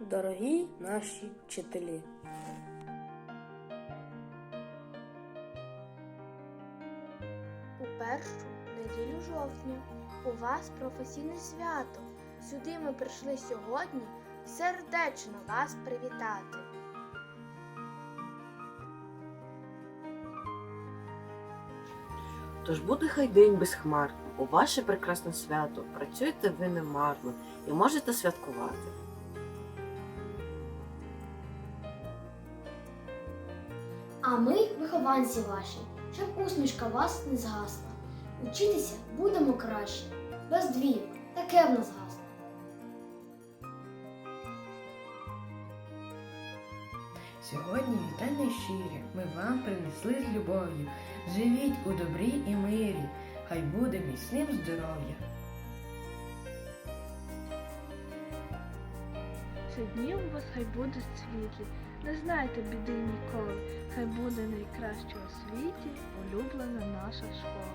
дорогі наші вчителі. У першу неділю жовтня у вас професійне свято. Сюди ми прийшли сьогодні сердечно вас привітати. Тож буде хай день без хмар. У ваше прекрасне свято працюєте ви немарно і можете святкувати. А ми вихованці ваші, щоб усмішка вас не згасла. Учитися будемо краще. Без двійок, таке в нас гасло. Сьогодні вітання щирі ми вам принесли з любов'ю. Живіть у добрі і мирі, хай буде міцним здоров'я. Ці дні у вас хай будуть світлі, не знайте біди ніколи, хай буде найкраще у світі улюблена наша школа.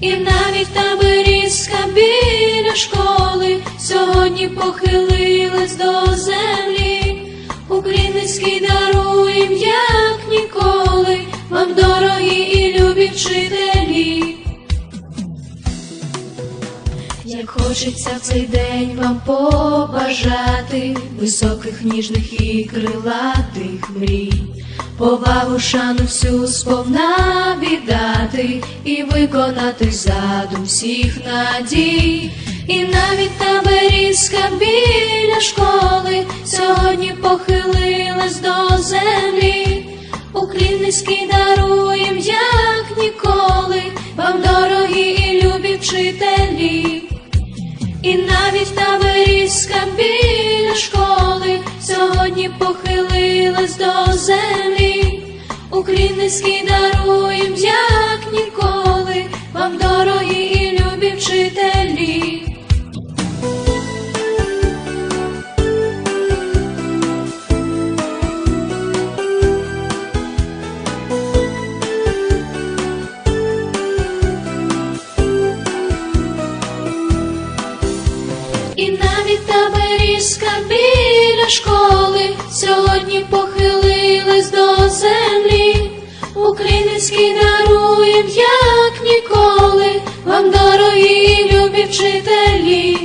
І навіть та берізка біля школи сьогодні похилилась до землі. Український даруєм, як ніколи, вам дорогі і любі вчителі. Як хочеться в цей день вам побажати високих, ніжних і крилатих мрій, повагу, шану всю сповна віддати і виконати задум всіх надій. І навіть та берізка біля школи сьогодні похилилась до землі. Уклін даруєм, як ніколи, вам дорогі і любі вчителі. І навіть та берізка біля школи сьогодні похилилась до землі. Український даруєм, як ніколи, вам дорогі і любі вчителі. Та берізка біля школи сьогодні похилилась до землі. Український даруєм, як ніколи, вам дорогі любі вчителі.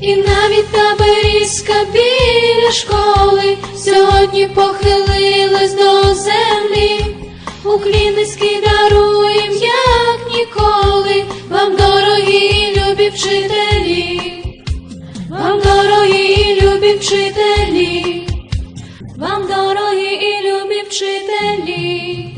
І навіть та берізка біля школи сьогодні похилилась до землі. Український даруєм, як ніколи, вам дорогі любі вчителі. Вам дорогі і любі вчителі, вам дорогі і любі вчителі.